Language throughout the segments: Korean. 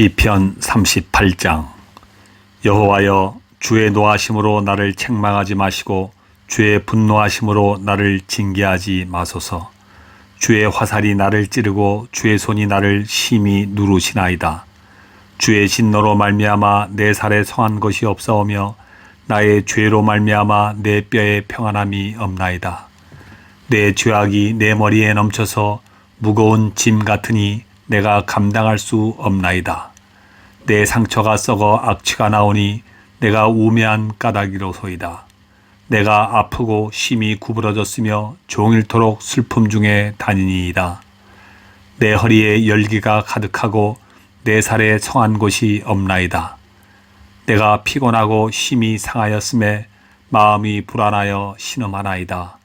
시편 38장. 여호와여 주의 노하심으로 나를 책망하지 마시고 주의 분노하심으로 나를 징계하지 마소서. 주의 화살이 나를 찌르고 주의 손이 나를 심히 누르시나이다. 주의 진노로 말미암아 내 살에 성한 것이 없사오며 나의 죄로 말미암아 내 뼈에 평안함이 없나이다. 내 죄악이 내 머리에 넘쳐서 무거운 짐 같으니 내가 감당할 수 없나이다. 내 상처가 썩어 악취가 나오니 내가 우매한 까닭이로소이다. 내가 아프고 심히 구부러졌으며 종일토록 슬픔 중에 다니니이다. 내 허리에 열기가 가득하고 내 살에 성한 곳이 없나이다. 내가 피곤하고 심히 상하였음에 마음이 불안하여 신음하나이다.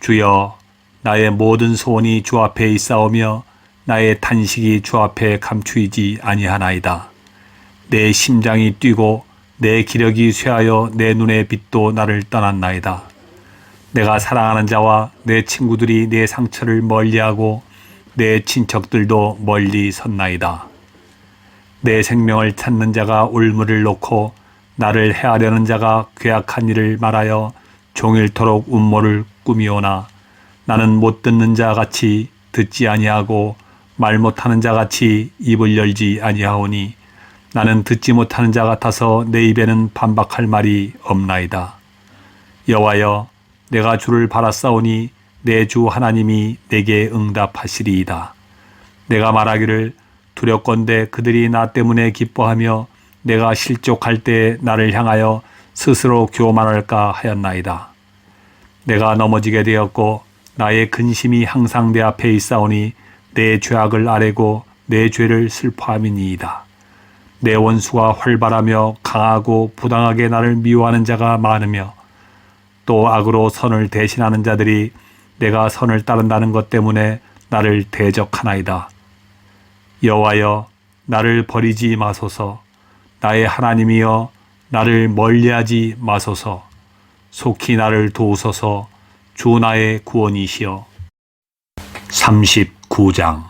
주여 나의 모든 소원이 주 앞에 있사오며 나의 탄식이 주 앞에 감추이지 아니하나이다. 내 심장이 뛰고 내 기력이 쇠하여 내 눈의 빛도 나를 떠났나이다. 내가 사랑하는 자와 내 친구들이 내 상처를 멀리하고 내 친척들도 멀리 섰나이다. 내 생명을 찾는 자가 올무를 놓고 나를 해하려는 자가 괴악한 일을 말하여 종일토록 음모를 꾸미오나 나는 못 듣는 자 같이 듣지 아니하고 말 못하는 자 같이 입을 열지 아니하오니 나는 듣지 못하는 자 같아서 내 입에는 반박할 말이 없나이다. 여호와여 내가 주를 바라싸오니 내 주 하나님이 내게 응답하시리이다. 내가 말하기를 두렵건대 그들이 나 때문에 기뻐하며 내가 실족할 때 나를 향하여 스스로 교만할까 하였나이다. 내가 넘어지게 되었고 나의 근심이 항상 내 앞에 있사오니 내 죄악을 아뢰고 내 죄를 슬퍼함이니이다. 내 원수가 활발하며 강하고 부당하게 나를 미워하는 자가 많으며 또 악으로 선을 대신하는 자들이 내가 선을 따른다는 것 때문에 나를 대적하나이다. 여호와여 나를 버리지 마소서 나의 하나님이여 나를 멀리하지 마소서 속히 나를 도우소서 주 나의 구원이시여 39장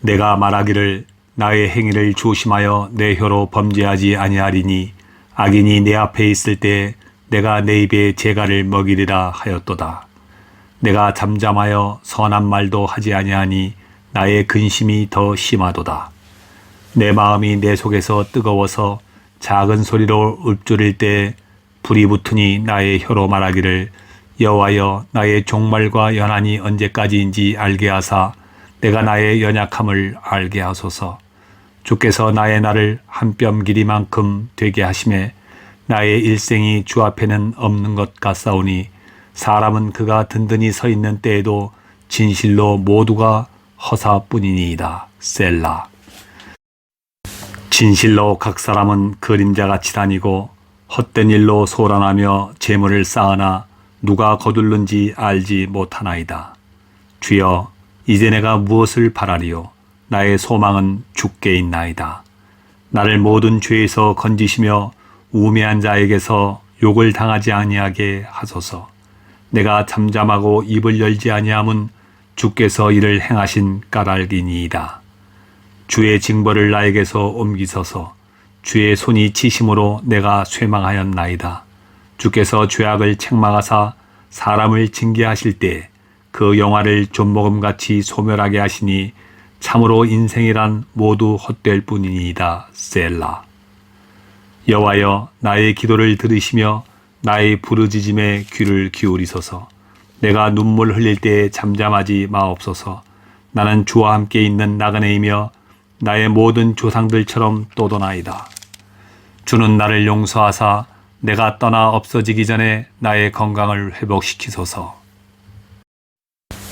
내가 말하기를 나의 행위를 조심하여 내 혀로 범죄하지 아니하리니 악인이 내 앞에 있을 때 내가 내 입에 재갈을 먹이리라 하였도다. 내가 잠잠하여 선한 말도 하지 아니하니 나의 근심이 더 심하도다. 내 마음이 내 속에서 뜨거워서 작은 소리로 읊조릴 때 불이 붙으니 나의 혀로 말하기를 여호와여 나의 종말과 연한이 언제까지인지 알게 하사 내가 나의 연약함을 알게 하소서. 주께서 나의 날을 한뼘 길이만큼 되게 하심에 나의 일생이 주 앞에는 없는 것 같사오니 사람은 그가 든든히 서 있는 때에도 진실로 모두가 허사뿐이니이다. 셀라. 진실로 각 사람은 그림자같이 다니고 헛된 일로 소란하며 재물을 쌓으나 누가 거둘는지 알지 못하나이다. 주여, 이제 내가 무엇을 바라리요? 나의 소망은 주께 있나이다. 나를 모든 죄에서 건지시며 우매한 자에게서 욕을 당하지 아니하게 하소서. 내가 잠잠하고 입을 열지 아니함은 주께서 이를 행하신 까닭이니이다. 주의 징벌을 나에게서 옮기소서. 주의 손이 치심으로 내가 쇠망하였나이다. 주께서 죄악을 책망하사 사람을 징계하실 때 그 영화를 좀먹음같이 소멸하게 하시니 참으로 인생이란 모두 헛될 뿐이니이다. 셀라. 여호와여 나의 기도를 들으시며 나의 부르짖음에 귀를 기울이소서. 내가 눈물 흘릴 때에 잠잠하지 마옵소서. 나는 주와 함께 있는 나그네이며 나의 모든 조상들처럼 또도나이다. 주는 나를 용서하사 내가 떠나 없어지기 전에 나의 건강을 회복시키소서.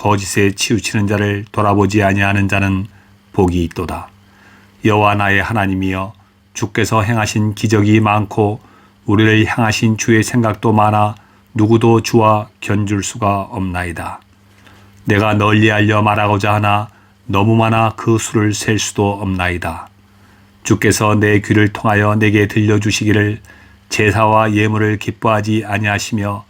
거짓에 치우치는 자를 돌아보지 아니하는 자는 복이 있도다. 여호와 나의 하나님이여 주께서 행하신 기적이 많고 우리를 향하신 주의 생각도 많아 누구도 주와 견줄 수가 없나이다. 내가 널리 알려 말하고자 하나 너무 많아 그 수를 셀 수도 없나이다. 주께서 내 귀를 통하여 내게 들려주시기를 제사와 예물을 기뻐하지 아니하시며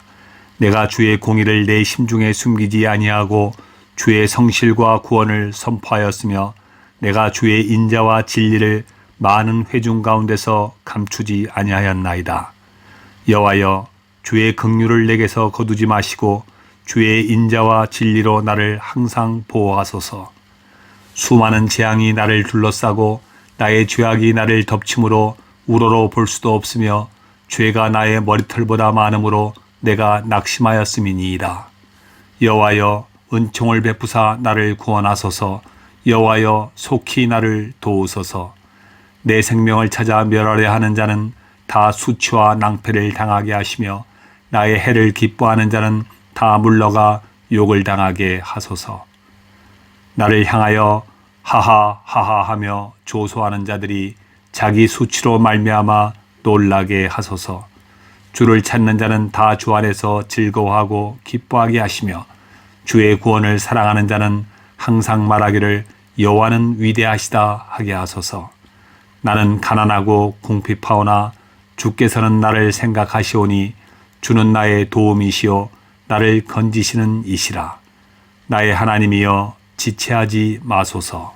내가 주의 공의를 내 심중에 숨기지 아니하고 주의 성실과 구원을 선포하였으며 내가 주의 인자와 진리를 많은 회중 가운데서 감추지 아니하였나이다. 여호와여 주의 긍휼을 내게서 거두지 마시고 주의 인자와 진리로 나를 항상 보호하소서. 수많은 재앙이 나를 둘러싸고 나의 죄악이 나를 덮침으로 우러러 볼 수도 없으며 죄가 나의 머리털보다 많으므로 내가 낙심하였음이니이다. 여호와여 은총을 베푸사 나를 구원하소서. 여호와여 속히 나를 도우소서. 내 생명을 찾아 멸하려 하는 자는 다 수치와 낭패를 당하게 하시며 나의 해를 기뻐하는 자는 다 물러가 욕을 당하게 하소서. 나를 향하여 하하 하하 하며 조소하는 자들이 자기 수치로 말미암아 놀라게 하소서. 주를 찾는 자는 다 주 안에서 즐거워하고 기뻐하게 하시며 주의 구원을 사랑하는 자는 항상 말하기를 여호와는 위대하시다 하게 하소서. 나는 가난하고 궁핍하오나 주께서는 나를 생각하시오니 주는 나의 도움이시요 나를 건지시는 이시라. 나의 하나님이여 지체하지 마소서.